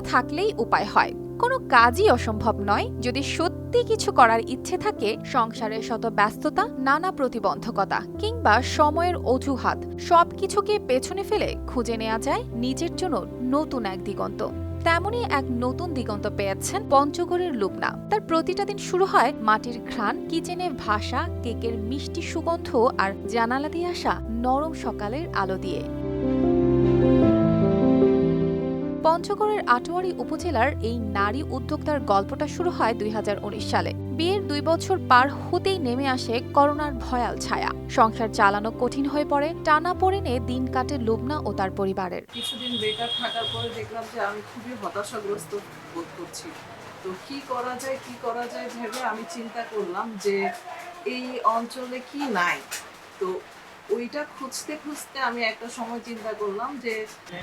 ইচ্ছা থাকলেই উপায় হয়। কোনো কাজই অসম্ভব নয়। যদি সত্যি কিছু করার ইচ্ছে থাকে সংসারের শত ব্যস্ততা, নানা প্রতিবন্ধকতা কিংবা সময়ের অজুহাত, সবকিছুকে পেছনে ফেলে খুঁজে নেওয়া যায় নিজের জন্য নতুন এক দিগন্ত। তেমনই এক নতুন দিগন্ত পেয়েছেন পঞ্চগড়ের লুবনা। তার প্রতিটা দিন শুরু হয় মাটির ঘ্রাণ, কিচেনে ভাসা কেকের মিষ্টি সুগন্ধ আর জানালা দিয়ে আসা নরম সকালের আলো দিয়ে। পঞ্চগড়ের আটোয়ারি উপজেলার এই নারী উদ্যোক্তার গল্পটা শুরু হয় দুই হাজার উনিশ সালে। বিয়ের দুই বছর পার হতেই নেমে আসে করোনার ভয়াল ছায়া। সংসার চালানো কঠিন হয়ে পড়ে, টানা পড়েনে দিন কাটে লুবনা ও তার পরিবারের। কিছুদিন বেকার থাকার পরে দেখলাম যে আমি খুবই হতাশাগ্রস্ত বোধ করছি। তো কি করা যায়, কি করা যায় ভেবে আমি চিন্তা করলাম যে এই অঞ্চলে কি নাই? তো ওইটা খুঁজতে খুঁজতে আমি একটা সময় চিন্তা করলাম যে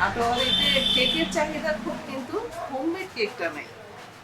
আটোয়ারিতে কেকের চাহিদা খুব কিন্তু হোমমেড কেকটা নেই।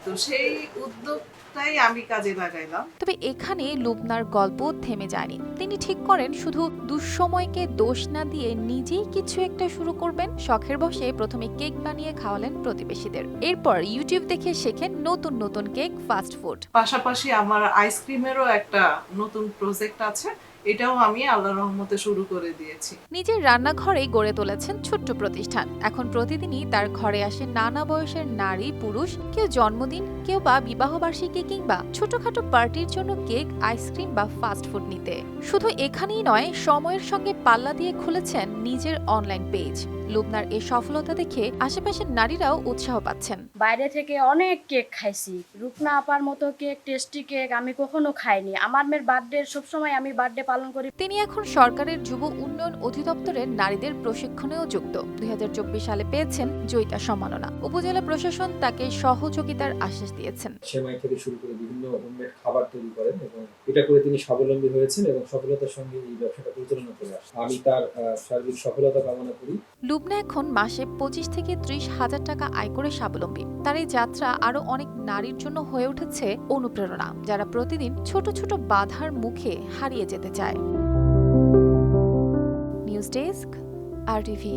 তো সেই উদ্যোগটাই আমি কাজে লাগাইলাম। তবে এখানে লুবনার গল্প থেমে যায়নি। তিনি ঠিক করেন শুধু দুঃসময়কে দোষ না দিয়ে নিজেই কিছু একটা শুরু করবেন। শখের বসে প্রথমে কেক বানিয়ে খাওয়ালেন প্রতিবেশীদের। এরপর ইউটিউব দেখে শেখেন নতুন নতুন কেক ফাস্ট ফুড। পাশাপাশি আমার আইসক্রিমেরও একটা নতুন প্রজেক্ট আছে। এটাও আমি আল্লাহর রহমতে শুরু করে দিয়েছি। নিজের রান্নাঘরেই গড়ে তুলেছেন ছোট্ট প্রতিষ্ঠান। এখন প্রতিদিনই তার ঘরে আসে নানা বয়সের নারী, পুরুষ, কেউ জন্মদিন, কেউ বা বিবাহবার্ষিকী কিংবা ছোটখাটো পার্টির জন্য কেক, আইসক্রিম বা ফাস্ট ফুড নিতে। শুধু এখানেই নয়, সময়ের সঙ্গে পাল্লা দিয়ে খুলেছেন নিজের অনলাইন পেজ। লুবনার এই সফলতা দেখে আশেপাশের নারীরাও উৎসাহ পাচ্ছেন। বাইরে থেকে অনেক কেক খাইছি। রূপনা আপার মতো কেক টেস্টি কেক আমি কখনো খাইনি। আমার মেয়ের বার্থডে সবসময় আমি বার্থডে পালন করি। তিনি এখন সরকারের যুব উন্নয়ন অধিদপ্তরের নারীদের প্রশিক্ষণেও যুক্ত। দুই হাজার চব্বিশ সালে পেয়েছেন জয়িতা সম্মাননা। উপজেলা প্রশাসন তাকে সহযোগিতার আশ্বাস দিয়েছেন। সেমাই থেকে শুরু করে বিভিন্ন হোমমেড খাবার তৈরি করেন এবং এটা করে তিনি স্বাবলম্বী হয়েছেন এবং সফলতার সঙ্গে এই ব্যবসাটা পরিচালনা করে আসছেন। আমি তার সার্বিক সফলতা কামনা করি। লুবনা এখন মাসে পঁচিশ থেকে ত্রিশ হাজার টাকা আয় করে স্বাবলম্বী। তার এই যাত্রা আরও অনেক নারীর জন্য হয়ে উঠেছে অনুপ্রেরণা, যারা প্রতিদিন ছোট ছোট বাধার মুখে হারিয়ে যেতে চায়। নিউজ ডেস্ক, আর টিভি